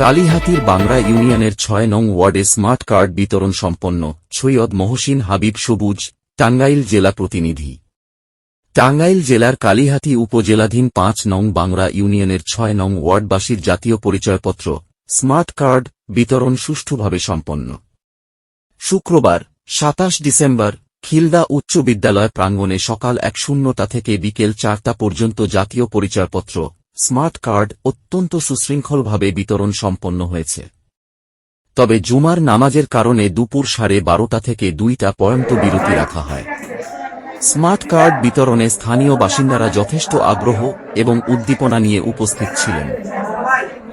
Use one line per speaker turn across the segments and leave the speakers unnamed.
কালীহাতির বাংলা ইউনিয়নের ছয় নং ওয়ার্ডে স্মার্ট কার্ড বিতরণ সম্পন্ন সৈয়দ মহসিন হাবিব সবুজ, টাঙ্গাইল জেলা প্রতিনিধি। টাঙ্গাইল জেলার কালীহাতি উপজেলাধীন পাঁচ নং বাংরা ইউনিয়নের ছয় নং ওয়ার্ডবাসীর জাতীয় পরিচয়পত্র, স্মার্ট কার্ড বিতরণ সুষ্ঠুভাবে সম্পন্ন। শুক্রবার, সাতাশ ডিসেম্বর, খিলদা উচ্চ বিদ্যালয় প্রাঙ্গণে সকাল এক শূন্যটা থেকে বিকেল চারটা পর্যন্ত জাতীয় পরিচয়পত্র স্মার্ট কার্ড অত্যন্ত সুশৃঙ্খলভাবে বিতরণ সম্পন্ন হয়েছে। তবে জুমার নামাজের কারণে দুপুর সাড়ে বারোটা থেকে দুইটা পর্যন্ত বিরতি রাখা হয়। স্মার্ট কার্ড বিতরণে স্থানীয় বাসিন্দারা যথেষ্ট আগ্রহ এবং উদ্দীপনা নিয়ে উপস্থিত ছিলেন।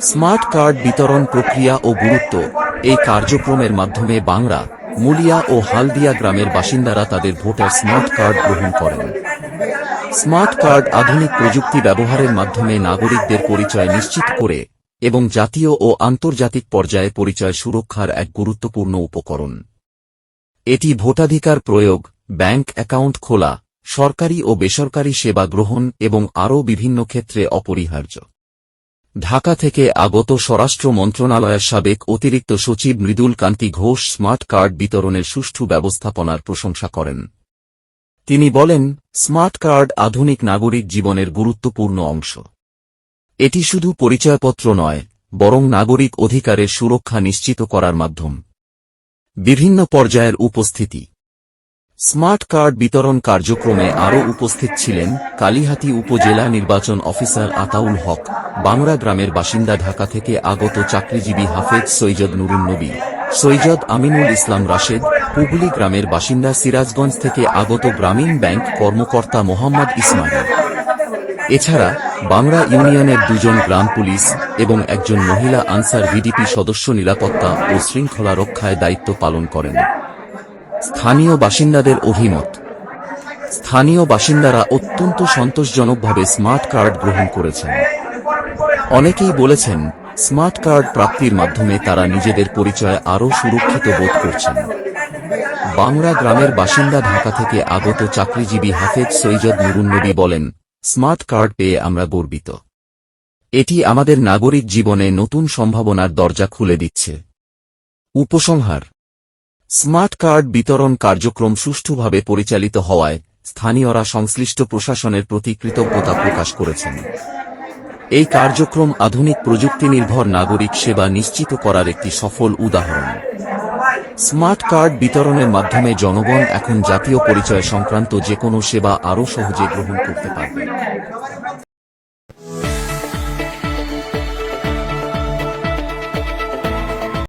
স্মার্ট কার্ড বিতরণ প্রক্রিয়া ও গুরুত্ব এই কার্যক্রমের মাধ্যমে বাংলা, মুলিয়া ও হালদিয়া গ্রামের বাসিন্দারা তাদের ভোটার স্মার্ট কার্ড গ্রহণ করেন। স্মার্ট কার্ড আধুনিক প্রযুক্তি ব্যবহারের মাধ্যমে নাগরিকদের পরিচয় নিশ্চিত করে এবং জাতীয় ও আন্তর্জাতিক পর্যায়ে পরিচয় সুরক্ষার এক গুরুত্বপূর্ণ উপকরণ। এটি ভোটাধিকার প্রয়োগ, ব্যাংক অ্যাকাউন্ট খোলা, সরকারি ও বেসরকারি সেবা গ্রহণ এবং আরও বিভিন্ন ক্ষেত্রে অপরিহার্য। ঢাকা থেকে আগত স্বরাষ্ট্র মন্ত্রণালয়ের সাবেক অতিরিক্ত সচিব মৃদুল কান্তি ঘোষ স্মার্ট কার্ড বিতরণের সুষ্ঠু ব্যবস্থাপনার প্রশংসা করেন। তিনি বলেন, স্মার্ট কার্ড আধুনিক নাগরিক জীবনের গুরুত্বপূর্ণ অংশ। এটি শুধু পরিচয়পত্র নয়, বরং নাগরিক অধিকারের সুরক্ষা নিশ্চিত করার মাধ্যম। বিভিন্ন পর্যায়ের উপস্থিতি। স্মার্ট কার্ড বিতরণ কার্যক্রমে আরও উপস্থিত ছিলেন কালিহাতি উপজেলা নির্বাচন অফিসার আতাউল হক, বাংলা গ্রামের বাসিন্দা ঢাকা থেকে আগত চাকরিজীবী হাফেজ সৈয়দ নুরুন নবী। সৈয়দ আমিনুল ইসলাম রাশেদ, হুগলি গ্রামের বাসিন্দা সিরাজগঞ্জ থেকে আগত গ্রামীণ ব্যাংক কর্মকর্তা মোহাম্মদ ইসমাইল। এছাড়া বাংলা ইউনিয়নের দুজন গ্রাম পুলিশ এবং একজন মহিলা আনসার ভিডিপি সদস্য নিরাপত্তা ও শৃঙ্খলা রক্ষায় দায়িত্ব পালন করেন। স্থানীয় বাসিন্দাদের অভিমত। স্থানীয় বাসিন্দারা অত্যন্ত সন্তোষজনকভাবে স্মার্ট কার্ড গ্রহণ করেছেন। অনেকেই বলেছেন স্মার্ট কার্ড প্রাপ্তির মাধ্যমে তারা নিজেদের পরিচয় আরও সুরক্ষিত বোধ করছেন। বাংলা গ্রামের বাসিন্দা ঢাকা থেকে আগত চাকরিজীবী হাফেজ সৈয়দ নুরুন্নবী বলেন, স্মার্ট কার্ড পেয়ে আমরা গর্বিত। এটি আমাদের নাগরিক জীবনে নতুন সম্ভাবনার দরজা খুলে দিচ্ছে। উপসংহার, স্মার্ট কার্ড বিতরণ কার্যক্রম সুষ্ঠুভাবে পরিচালিত হওয়ায় স্থানীয়রা সংশ্লিষ্ট প্রশাসনের প্রতি কৃতজ্ঞতা প্রকাশ করেছেন। এই কার্যক্রম আধুনিক প্রযুক্তি নির্ভর নাগরিক সেবা নিশ্চিত করার একটি সফল উদাহরণ। স্মার্ট কার্ড বিতরণের মাধ্যমে জনগণ এখন জাতীয় পরিচয় সংক্রান্ত যে কোনো সেবা আরও সহজে গ্রহণ করতে পারবে।